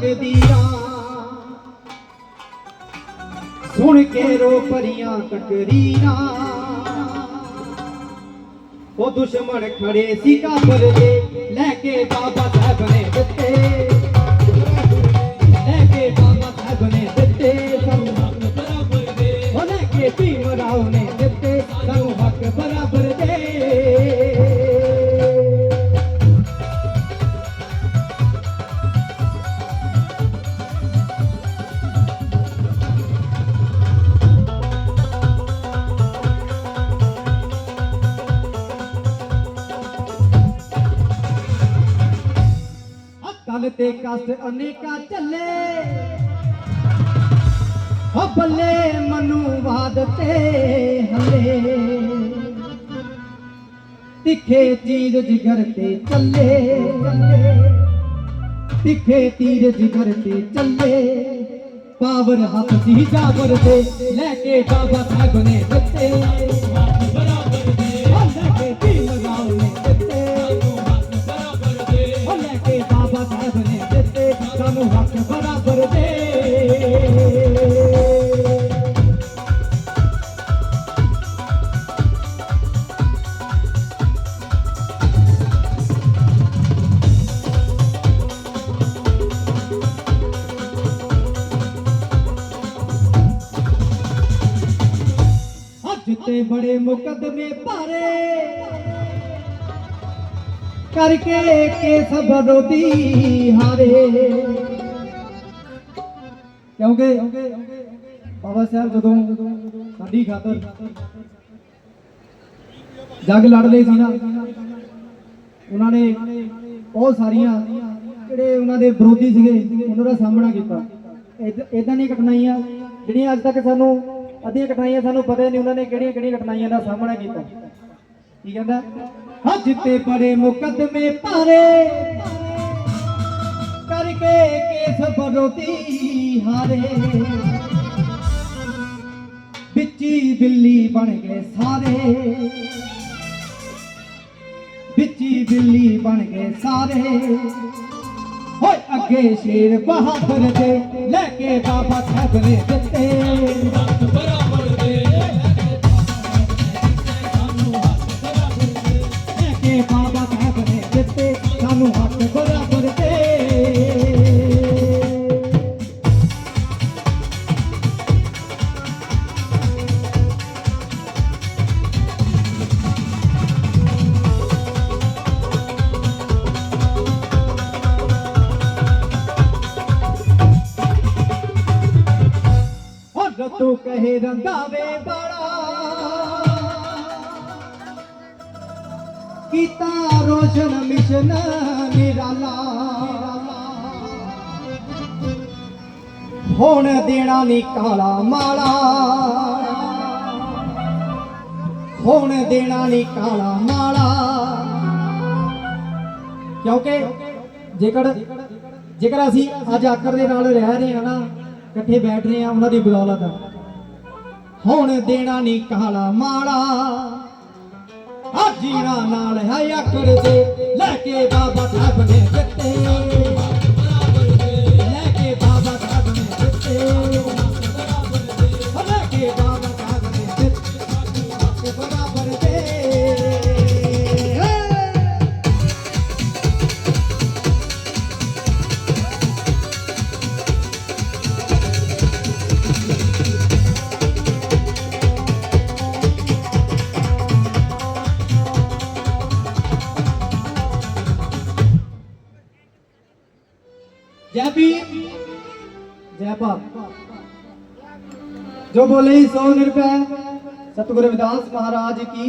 ਤਕਦੀਰਾਂ ਸੁਣ ਕੇ ਰੋ ਪਰੀਆਂ ਤਕਰੀਰਾਂ ਉਹ ਦੁਸ਼ਮਣ ਖੜੇ ਸੀ ਕਾਬਰ ਦੇ, ਲੈ ਕੇ ਬਾਬਾ ਸਾਹਿਬ ਨੇ ਦਿੱਤੇ। ਅਕਲ ਤੇ ਕਸ ਅਨੇਕਾ ਚੱਲੇ। ਹੋ ਬੱਲੇ ਮਨੂਵਾਦ ਤੇ ਹਲੇ। ਤਿੱਖੇ ਤੀਰ ਜਿਗਰ ਤੇ ਚੱਲੇ। ਤਿੱਖੇ ਤੀਰ ਜਿਗਰ ਤੇ ਚੱਲੇ। ਪਾਵਰ ਹੱਥ ਸੀ ਜਾਬਰ ਤੇ ਲੈ ਕੇ ਬਾਬਾ ਸਾਹਿਬ ਦਿੱਤੇ। ਦਿੱਤੇ ਹੱਕ ਬਰਾਬਰ ਦੇ। ਅੱਜ ਤੇ ਬੜੇ ਮੁਕਦਮੇ ਭਾਰੇ। ਕਰਕੇ ਕੇਸ ਬਰੋਦੀ ਹਾਰੇ। ਕਿਉਂਕਿ ਬਾਬਾ ਸਾਹਿਬ ਜਦੋਂ ਸਾਡੀ ਖਾਤਰ ਜੱਗ ਲੜ ਲਈ ਸੀ ਨਾ, ਉਹਨਾਂ ਨੇ ਬਹੁਤ ਸਾਰੀਆਂ ਜਿਹੜੇ ਉਹਨਾਂ ਦੇ ਵਿਰੋਧੀ ਸੀਗੇ, ਉਹਨਾਂ ਦਾ ਸਾਹਮਣਾ ਕੀਤਾ। ਇਦਾਂ ਦੀਆਂ ਕਠਿਨਾਈਆਂ ਜਿਹੜੀਆਂ ਅੱਜ ਤੱਕ ਸਾਨੂੰ, ਅੱਧੀਆਂ ਕਠਿਨਾਈਆਂ ਸਾਨੂੰ ਪਤਾ ਨਹੀਂ ਉਹਨਾਂ ਨੇ ਕਿਹੜੀਆਂ ਕਿਹੜੀਆਂ ਕਠਿਨਾਈਆਂ ਦਾ ਸਾਹਮਣਾ ਕੀਤਾ। ਕੀ ਕਹਿੰਦਾ? ਹਾਂ ਜਿੱਤੇ ਬੜੇ ਮੁਕੱਦਮੇ ਭਾਰੇ ਕੇਸ ਹਾਰੇ। ਵਿੱਚੀ ਬਿੱਲੀ ਬਣ ਗਏ ਸਾਰੇ। ਵਿੱਚੀ ਬਿੱਲੀ ਬਣ ਗਏ ਸਾਰੇ। ਹੋਏ ਅੱਗੇ ਸ਼ੇਰ ਬਹਾਦਰ ਦੇ ਲੈ ਕੇ ਬਾਬਾ ਸਾਹਿਬ ਨੇ ਦਿੱਤੇ। ਲੈ ਹੁਣ ਤੂੰ ਕਹੇ ਰੰਗਾਵੇ ਬਾੜਾ ਕੀਤਾ ਰੋਸ਼ਨ ਮਿਸ਼ਨ ਨਿਰਾਲਾ। ਹੁਣ ਦੇਣਾ ਨਹੀਂ ਕਾਲਾ ਮਾਲਾ। ਹੁਣ ਦੇਣਾ ਨਹੀਂ ਕਾਲਾ ਮਾਲਾ। ਕਿਉਂਕਿ ਜੇਕਰ ਜੇਕਰ ਅਸੀਂ ਅੱਜ ਆਕਰ ਦੇ ਨਾਲ ਰਹਿ ਰਹੇ ਹਾਂ ਨਾ ਇਕੱਠੇ ਬੈਠ ਰਹੇ ਹਾਂ ਉਹਨਾਂ ਦੀ ਬਦੌਲਤ। ਹੁਣ ਦੇਣਾ ਨਹੀਂ ਕਾਲਾ ਮਾਲਾ ਆ ਜੀਣਾ ਨਾਲ ਹੈ ਆਕੜ ਦੇ ਲੈ ਕੇ ਬਾਬਾ ਸਾਹਿਬ ਨੇ जय भीम जय भाव जो बोले सौ निर्भय सतगुरु रविदास महाराज की